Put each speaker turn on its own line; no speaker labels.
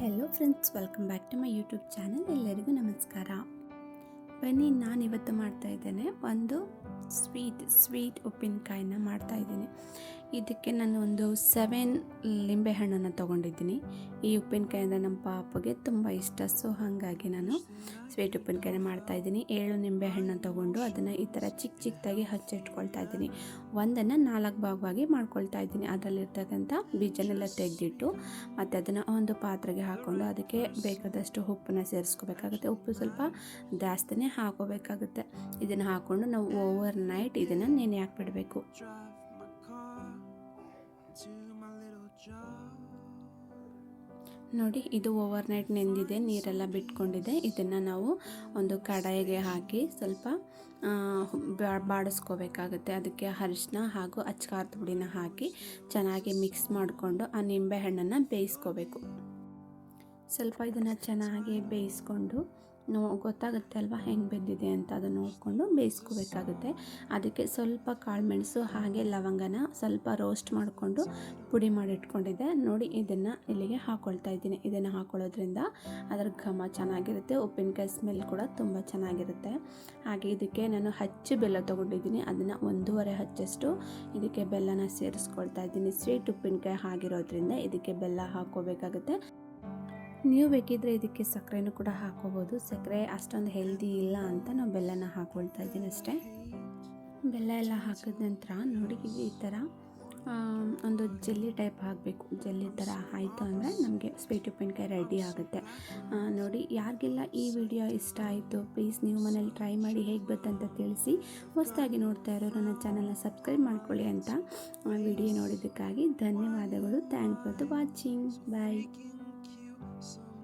Hello friends welcome back to my YouTube channel ಎಲ್ಲರಿಗೂ ನಮಸ್ಕಾರ. ಬನ್ನಿ ನಾನು ಇವತ್ತು ಮಾಡ್ತಾ ಇದ್ದೇನೆ. ಒಂದು ಸ್ವೀಟ್ ಸ್ವೀಟ್ ಉಪ್ಪಿನಕಾಯಿನ ಮಾಡ್ತಾ ಇದ್ದೀನಿ. ಇದಕ್ಕೆ ನಾನು ಒಂದು ಸೆವೆನ್ ಲಿಂಬೆಹಣ್ಣನ್ನು ತೊಗೊಂಡಿದ್ದೀನಿ. ಈ ಉಪ್ಪಿನಕಾಯಿ ಅಂದರೆ ನಮ್ಮ ಪಾಪಗೆ ತುಂಬ ಇಷ್ಟ. ಸೊ ಹಾಗಾಗಿ ನಾನು ಸ್ವೀಟ್ ಉಪ್ಪಿನಕಾಯಿನ ಮಾಡ್ತಾ ಇದ್ದೀನಿ. ಏಳು ನಿಂಬೆಹಣ್ಣನ್ನು ತೊಗೊಂಡು ಅದನ್ನು ಈ ಥರ ಚಿಕ್ಕ ಚಿಕ್ಕದಾಗಿ ಹಚ್ಚಿಟ್ಕೊಳ್ತಾ ಇದ್ದೀನಿ. ಒಂದನ್ನು ನಾಲ್ಕು ಭಾಗವಾಗಿ ಮಾಡ್ಕೊಳ್ತಾ ಇದ್ದೀನಿ. ಅದರಲ್ಲಿರ್ತಕ್ಕಂಥ ಬೀಜನೆಲ್ಲ ತೆಗೆದಿಟ್ಟು ಮತ್ತು ಅದನ್ನು ಒಂದು ಪಾತ್ರೆಗೆ ಹಾಕ್ಕೊಂಡು ಅದಕ್ಕೆ ಬೇಕಾದಷ್ಟು ಉಪ್ಪನ್ನ ಸೇರಿಸ್ಕೋಬೇಕಾಗುತ್ತೆ. ಉಪ್ಪು ಸ್ವಲ್ಪ ಜಾಸ್ತಿನೇ ಹಾಕೋಬೇಕಾಗುತ್ತೆ. ಇದನ್ನು ಹಾಕ್ಕೊಂಡು ನಾವು ಓವರ್ ನೈಟ್ ಇದನ್ನು ನೆನೆ ಹಾಕ್ಬಿಡಬೇಕು. ನೋಡಿ ಇದು ಓವರ್ ನೈಟ್ ನೆಂದಿದೆ ನೀರೆಲ್ಲ ಬಿಟ್ಕೊಂಡಿದೆ. ಇದನ್ನು ನಾವು ಒಂದು ಕಡಾಯಿಗೆ ಹಾಕಿ ಸ್ವಲ್ಪ ಬಾಡಿಸ್ಕೋಬೇಕಾಗುತ್ತೆ. ಅದಕ್ಕೆ ಅರಿಶಿನ ಹಾಗೂ ಅಚ್ಕಾರದ ಪುಡಿನ ಹಾಕಿ ಚೆನ್ನಾಗಿ ಮಿಕ್ಸ್ ಮಾಡಿಕೊಂಡು ಆ ನಿಂಬೆ ಹಣ್ಣನ್ನು ಬೇಯಿಸ್ಕೋಬೇಕು. ಸ್ವಲ್ಪ ಇದನ್ನು ಚೆನ್ನಾಗಿ ಬೇಯಿಸ್ಕೊಂಡು ನೋ ಗೊತ್ತಾಗುತ್ತೆ ಅಲ್ವಾ? ಹೆಂಗೆ ಬೆಂದಿದೆ ಅಂತ ಅದನ್ನು ನೋಡಿಕೊಂಡು ಬೇಯಿಸ್ಕೋಬೇಕಾಗುತ್ತೆ. ಅದಕ್ಕೆ ಸ್ವಲ್ಪ ಕಾಳುಮೆಣಸು ಹಾಗೆ ಲವಂಗನ ಸ್ವಲ್ಪ ರೋಸ್ಟ್ ಮಾಡಿಕೊಂಡು ಪುಡಿ ಮಾಡಿಟ್ಕೊಂಡಿದ್ದೆ. ನೋಡಿ ಇದನ್ನು ಇಲ್ಲಿಗೆ ಹಾಕ್ಕೊಳ್ತಾ ಇದ್ದೀನಿ. ಇದನ್ನು ಹಾಕ್ಕೊಳ್ಳೋದ್ರಿಂದ ಅದರ ಘಮ ಚೆನ್ನಾಗಿರುತ್ತೆ, ಉಪ್ಪಿನಕಾಯಿ ಸ್ಮೆಲ್ ಕೂಡ ತುಂಬ ಚೆನ್ನಾಗಿರುತ್ತೆ. ಹಾಗೆ ಇದಕ್ಕೆ ನಾನು ಹಚ್ಚಿ ಬೆಲ್ಲ ತೊಗೊಂಡಿದ್ದೀನಿ. ಅದನ್ನು ಒಂದೂವರೆ ಹಚ್ಚಷ್ಟು ಇದಕ್ಕೆ ಬೆಲ್ಲನ ಸೇರಿಸ್ಕೊಳ್ತಾ ಇದ್ದೀನಿ. ಸ್ವೀಟ್ ಉಪ್ಪಿನಕಾಯಿ ಆಗಿರೋದ್ರಿಂದ ಇದಕ್ಕೆ ಬೆಲ್ಲ ಹಾಕ್ಕೋಬೇಕಾಗುತ್ತೆ. ನೀವು ಬೇಕಿದ್ದರೆ ಇದಕ್ಕೆ ಸಕ್ಕರೆನೂ ಕೂಡ ಹಾಕೋಬೋದು. ಸಕ್ಕರೆ ಅಷ್ಟೊಂದು ಹೆಲ್ದಿ ಇಲ್ಲ ಅಂತ ನಾವು ಬೆಲ್ಲನ ಹಾಕ್ಕೊಳ್ತಾ ಇದ್ದೀನಿ ಅಷ್ಟೇ. ಬೆಲ್ಲ ಎಲ್ಲ ಹಾಕಿದ ನಂತರ ನೋಡಿ ಈ ಥರ ಒಂದು ಜೆಲ್ಲಿ ಟೈಪ್ ಹಾಕಬೇಕು. ಜಲ್ಲಿ ಥರ ಆಯಿತು ಅಂದರೆ ನಮಗೆ ಸ್ವೀಟ್ ಉಪ್ಪಿನಕಾಯಿ ರೆಡಿ ಆಗುತ್ತೆ. ನೋಡಿ ಯಾರಿಗೆಲ್ಲ ಈ ವಿಡಿಯೋ ಇಷ್ಟ ಆಯಿತು ಪ್ಲೀಸ್ ನೀವು ಮನೇಲಿ ಟ್ರೈ ಮಾಡಿ ಹೇಗೆ ಬರ್ತಂತ ತಿಳಿಸಿ. ಹೊಸದಾಗಿ ನೋಡ್ತಾ ಇರೋರು ನನ್ನ ಚಾನಲ್ನ ಸಬ್ಸ್ಕ್ರೈಬ್ ಮಾಡ್ಕೊಳ್ಳಿ ಅಂತ ವಿಡಿಯೋ ನೋಡಿದ್ದಕ್ಕಾಗಿ ಧನ್ಯವಾದಗಳು. Thank for the watching bye So.